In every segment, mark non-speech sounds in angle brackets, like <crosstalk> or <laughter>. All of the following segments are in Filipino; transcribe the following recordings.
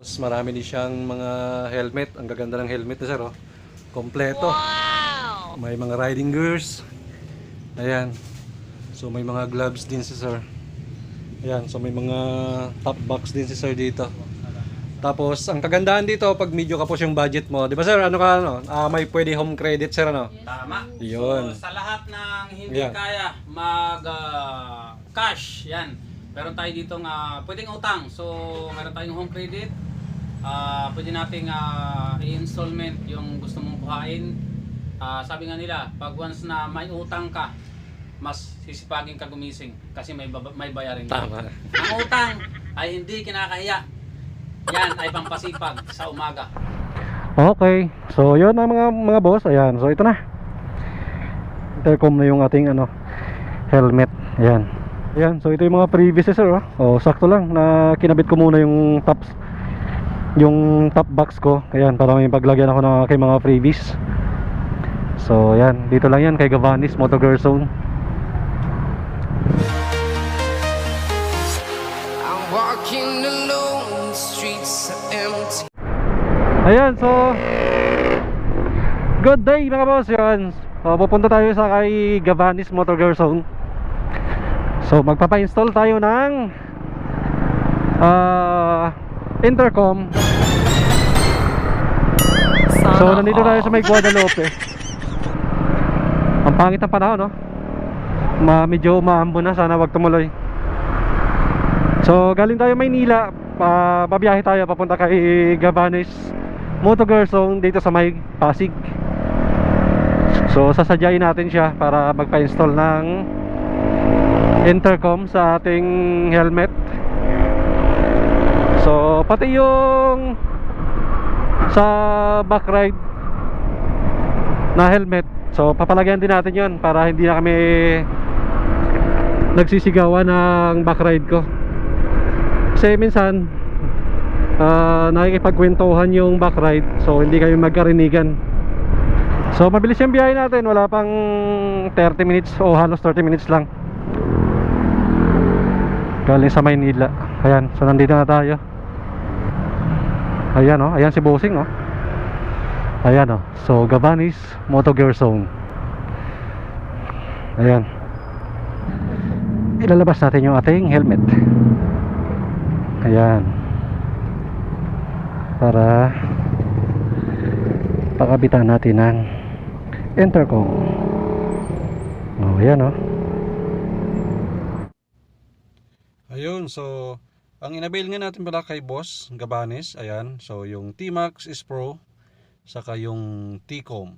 Tapos marami din siyang mga helmet. Ang gaganda ng helmet na sir, oh. Kompleto. May mga riding gears. Ayan. So may mga gloves din si sir. Ayan, so may mga top box din si sir dito. Tapos ang kagandahan dito pag medyo kapos yung budget mo, 'di ba sir? Ano ka ano? Ah, may pwede home credit sir ano? Tama. Yun. So, sa lahat ng hindi Yan. kaya mag ah, cash, yan. Meron tayo dito nga pwedeng utang. So, meron tayong home credit. Ah, pwede nating ah, i-installment yung gusto mong kuhain. Ah, sabi nga nila, pag once na may utang ka, mas sisipagin ka gumising kasi may may bayarin ka. Tama. Ang utang ay hindi kinakahiya. Yan ay pampasipag sa umaga. Okay. So, 'yun ang mga mga boss. Ayan. So, ito na. Intercom na yung ating ano helmet. Ayan. Ayan. So, ito yung mga previous sir, oh. Oh, sakto lang na kinabit ko muna yung tops yung top box ko. Ayan, para may paglagyan ako ng aking mga freebies. So, ayan. Dito lang yan kay Gavanis Motor Girl Zone. Ayan, so Good day mga boss yun so, Pupunta tayo sa kay Gavanis Motor Girl Zone So magpapa-install tayo ng ah, Intercom. So nandito tayo sa may Guadalupe. Ang pangit ng panahon no? Ma Medyo umaambo na. Sana wag tumuloy. So galing tayo Maynila. Pa babiyahe tayo papunta kay Gavanis Moto Girl Zone dito sa may Pasig. So sasadyain natin siya para magpa-install ng intercom sa ating helmet pati yung sa back ride na helmet. So papalagyan din natin yon para hindi na kami nagsisigawan ng back ride ko. Kasi minsan uh, nakikipagkwentuhan yung back ride so hindi kami magkarinigan. So mabilis yung biyahe natin. Wala pang 30 minutes o halos 30 minutes lang. Galing sa Maynila. Ayan so nandito na tayo ayan oh ayan si Bossing oh ayan oh so Gavanis Moto Gear Zone ayan ilalabas natin yung ating helmet Ayan. Para pakabitan natin ng intercom. Oh, ayan oh. Ayun, so ang inabail nga natin pala kay Boss Gabanes, ayan. So yung T-Max is Pro saka yung T-Com.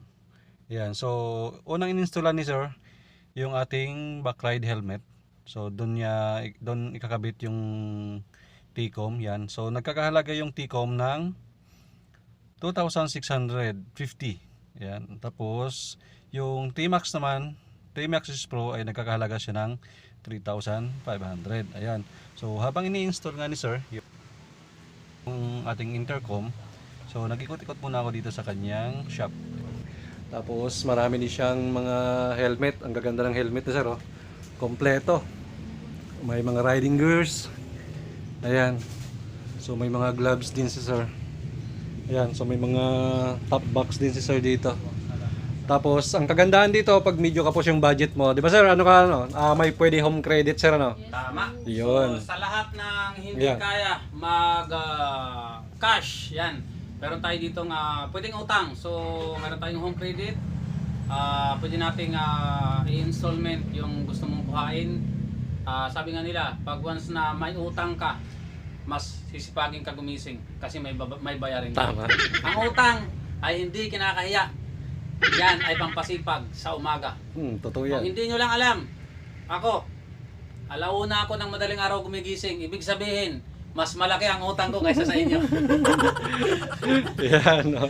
Ayan, so unang ininstallan ni Sir yung ating backride helmet. So doon niya doon ikakabit yung T-Com yan. So nagkakahalaga yung T-Com ng 2,650. Yan. Tapos yung T-Max naman, T-Max is Pro ay nagkakahalaga siya ng 3,500. Ayan. So habang ini-install nga ni sir yung ating intercom, so nag-ikot-ikot muna ako dito sa kanyang shop. Tapos marami din siyang mga helmet. Ang gaganda ng helmet na sir, oh. Kompleto. May mga riding gears. Ayan. So may mga gloves din si sir. Ayan, so may mga top box din si sir dito. Tapos ang kagandahan dito pag medyo kapos yung budget mo, 'di ba sir? Ano ka ano? Ah, may pwede home credit sir ano? Tama. Yun. So, sa lahat ng hindi Yan. kaya mag ah, cash, yan. Meron tayo dito nga pwedeng utang. So, meron tayong home credit. Ah, pwede nating ah, i-installment yung gusto mong kuhain. Ah, sabi nga nila, pag once na may utang ka, mas sisipagin ka gumising kasi may baba- may bayarin ka. Tama. Ang utang ay hindi kinakahiya. Yan ay pampasipag sa umaga. Hmm, totoo Kung yan. hindi nyo lang alam, ako, alauna ako ng madaling araw gumigising. Ibig sabihin, mas malaki ang utang ko kaysa sa inyo. <laughs> yan, oh.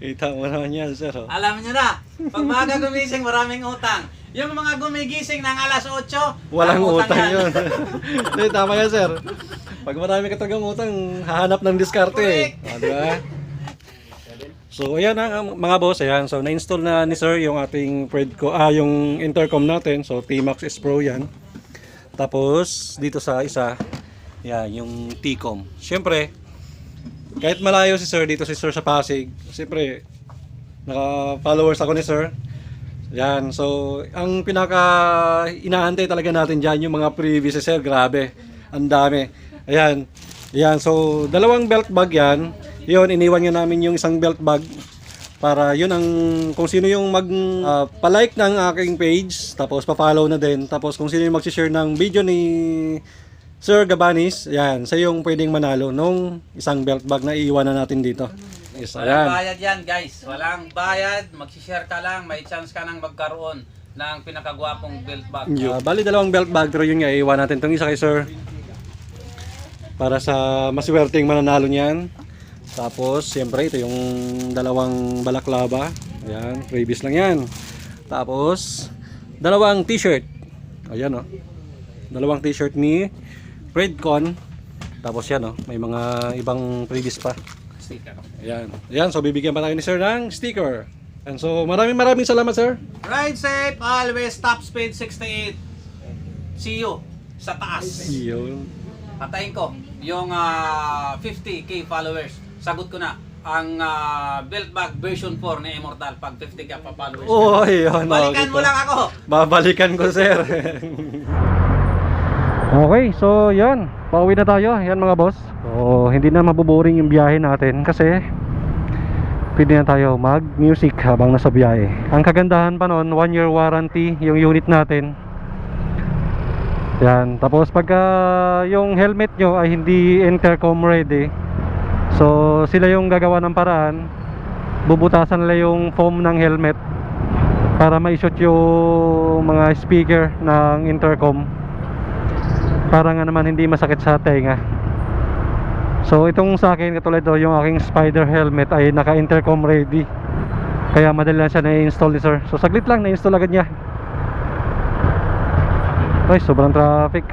Kita mo naman yan sir. Oh. alam nyo na, pag maaga gumising, maraming utang. Yung mga gumigising ng alas 8, Walang ang utang yan. yun. <laughs> Hindi, tama yan sir. Pag marami ka talagang utang, hahanap ng diskarte eh. O, di ba? So ayan na mga boss, ayan. So na-install na ni sir yung ating Predco, ah yung intercom natin. So T-Max S Pro yan. Tapos dito sa isa, yan yung T-Com. Siyempre, kahit malayo si sir dito si sir sa Pasig, siyempre naka-followers ako ni sir. Yan, so ang pinaka inaantay talaga natin diyan yung mga previous si sir, grabe. Ang dami. Ayan. Ayan, so dalawang belt bag yan. Yun, iniwan nga namin yung isang belt bag para yun ang kung sino yung mag ah, pa-like ng aking page tapos pa-follow na din tapos kung sino yung mag-share ng video ni Sir Gabanis yan sa yung pwedeng manalo nung isang belt bag na iiwanan natin dito yes, Walang ayan. bayad yan guys. Walang bayad. Magsishare ka lang. May chance ka nang magkaroon ng pinakagwapong belt bag. Ah, bali dalawang belt bag pero yun nga iiwan natin tong isa kay Sir para sa maswerteng mananalo niyan tapos siyempre ito yung dalawang balaklava. Ayan previous lang yan. Tapos dalawang t-shirt. Ayan oh. Dalawang t-shirt ni Redcon. Tapos yan oh may mga ibang previous pa. Sticker. ayan. Ayan so bibigyan pa tayo ni Sir ng sticker. And so maraming maraming salamat Sir. Ride safe, always top speed 68. See you sa taas. yun. Patayin ko yung ah, 50k followers. Sagot ko na ang ah, belt bag version 4 ni Immortal pag 50k pa followers. oh yun Balikan mo lang ako. Babalikan ko, sir. <laughs> okay, so yan. Pauwi na tayo. Yan mga boss. So, hindi na mabuboring yung biyahe natin kasi pwede na tayo mag-music habang nasa biyahe. Ang kagandahan pa nun, one year warranty yung unit natin. Yan. Tapos pagka yung helmet nyo ay hindi intercom ready, so sila yung gagawa ng paraan, bubutasan nila yung foam ng helmet para ma-shoot yung mga speaker ng intercom. Para nga naman hindi masakit sa tenga. So itong sa akin katulad do yung aking spider helmet ay naka intercom ready. Kaya madali lang siya na-install ni sir. So saglit lang na-install agad niya. Ay sobrang traffic